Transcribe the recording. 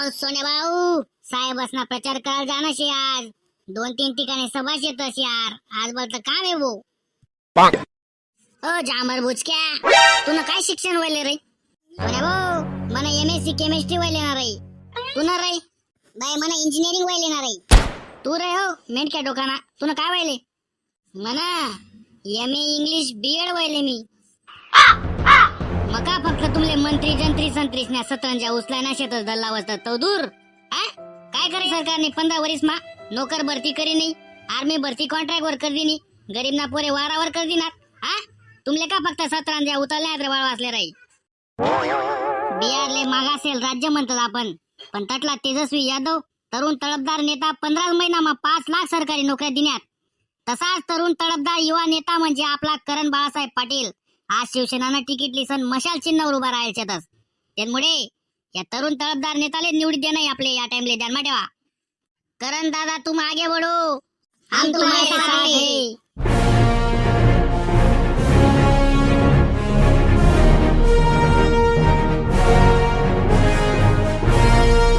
अहो सोने भाऊ साहेबांना प्रचार करायला जाणं शे आज. दोन तीन ठिकाणी सभा येत यार. आज बोलत काम आहे भाऊ. ओ जामर बुचक्या तुला काय शिक्षण व्हायले रे? सोने भाऊ मला एम एस सी केमिस्ट्री व्हायले ना रे. तू ना रे? बाय मला इंजिनिअरिंग व्हायले ना रे. तू रे हो मेंढक्या डोकाना. तुला काय व्हायले म्हणा M A English B Ed व्हायले मी. मका फक्त तुमले मंत्री जंत्री मंत्रीसना सतरंजा उचलायना शेतच दल्ला वाजतात तो दूर. आ? काय करे सरकारने? पंधरा वरीस मा. नोकर भरती करी नाही आर्मी भरती कॉन्ट्रॅक्ट वर कर दिनी गरीब ना पोरे वारावर कर दिनात हा तुमले का फक्त सतरंजा उतरल्या तर वाळ वाचले राही बिहारले मागासेल राज्य म्हणतात आपण. पण तटला तेजस्वी यादव तरुण तळपदार नेता पंधरा महिनामा पाच लाख सरकारी नोकऱ्या दिण्यात तसाच तरुण तळपदार युवा नेता म्हणजे आपला करण बाळासाहेब पाटील. आज शिवसेनानं तिकीट लिसन मशाल चिन्हावर उभा राहायच्यातच. त्यामुळे या तरुण तळपदार नेताले निवडी देणं आपले या टाइमले ध्यान ठेवा. करण दादा तुम आगे बढ़ो हम तुम्हारे साथ हैं